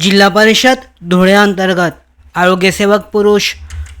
जिल्हा परिषद धुळ्याअंतर्गत. आरोग्यसेवक पुरुष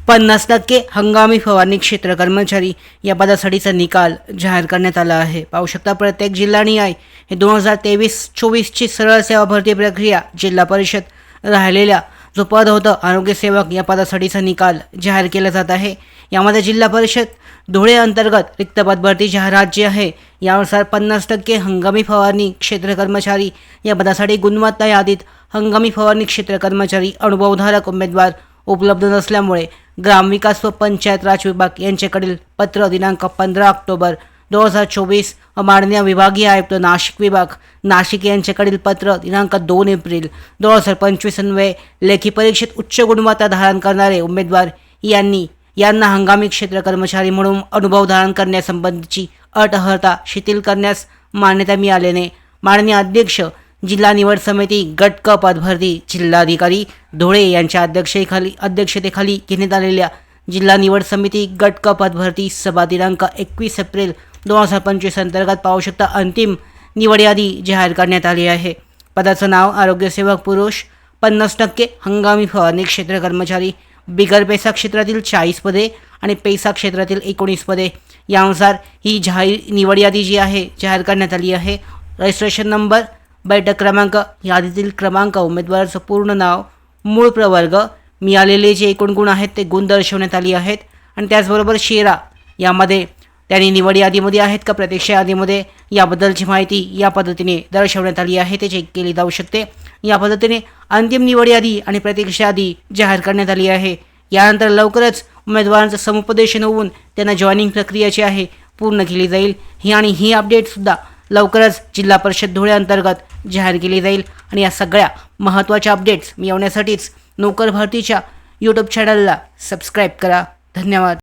पन्नास टक्के हंगामी फवारणी क्षेत्र कर्मचारी या पदासाठीचा निकाल जाहीर करण्यात आला आहे. पाहू शकता प्रत्येक जिल्हा निहाय हे दोन हजार तेवीस चोवीसची सरळ सेवा भरती प्रक्रिया जिल्हा परिषद राहिलेल्या जो पद होतं आरोग्यसेवक या पदासाठीचा निकाल जाहीर केला जात आहे. यामध्ये जिल्हा परिषद धुळे अंतर्गत रिक्त पद भरती जाहिरात जी आहे. यानुसार पन्नास टक्के हंगामी फवारणी क्षेत्र कर्मचारी या पदासाठी गुणवत्ता यादीत हंगामी फवारणी क्षेत्र कर्मचारी अनुभवधारक उमेदवार उपलब्ध नसल्यामुळे ग्रामविकास व पंचायत राज विभाग यांच्याकडील पत्र दिनांक पंधरा ऑक्टोबर दोन हजार चोवीस माननीय विभागीय आयुक्त नाशिक विभाग नाशिक यांच्याकडील पत्र दिनांक दोन एप्रिल दोन हजार पंचवीस अन्वये लेखी परीक्षेत उच्च गुणवत्ता धारण करणारे उमेदवार यांनी यांना हंगामी क्षेत्र कर्मचारी म्हणून अनुभव धारण करण्यासंबंधीची अट अर्हता शिथिल करण्यास मान्यता मिळाल्याने माननीय अध्यक्ष जिल्हा निवड समिती गट क पदभरती जिल्हाधिकारी धुळे यांच्या अध्यक्षतेखाली अध्यक्षतेखाली घेण्यात आलेल्या जिल्हा निवड समिती गट क पदभरती सभा दिनांक एकवीस एप्रिल दोन हजार पंचवीस अंतर्गत पाहू शकता अंतिम निवड यादी जाहीर करण्यात आली आहे. पदाचं नाव आरोग्यसेवक पुरुष पन्नास टक्के हंगामी फवारणी क्षेत्र कर्मचारी बिगर पैसा क्षेत्रातील चाळीस पदे आणि पैसा क्षेत्रातील एकोणीस पदे. यानुसार ही जाहीर निवड यादी जी आहे जाहीर करण्यात आली आहे. रजिस्ट्रेशन नंबर बैठक क्रमांक यादीतील क्रमांक उमेदवाराचं पूर्ण नाव मूळ प्रवर्ग मिळालेले जे एकूण गुण आहेत ते गुण दर्शवण्यात आली आहेत. आणि त्याचबरोबर शेरा यामध्ये त्यांनी निवड यादीमध्ये आहेत का? प्रतीक्षा यादीमध्ये याबद्दलची माहिती या पद्धतीने दर्शवण्यात आली आहे. ते चेक केली जाऊ शकते. या पद्धतीने अंतिम निवड यादी आणि प्रतीक्षा यादी जाहीर करण्यात आली आहे. यानंतर लवकरच उमेदवारांचं समुपदेशन होऊन त्यांना जॉईनिंग प्रक्रिया जी आहे. पूर्ण केली जाईल. ही आणि ही अपडेटसुद्धा लवकरच जिल्हा परिषद धुळ्याअंतर्गत जाहीर केली जाईल. आणि या सगळ्या महत्त्वाच्या अपडेट्स मिळवण्यासाठीच नोकर भरतीच्या यूट्यूब चॅनलला सबस्क्राईब करा. धन्यवाद.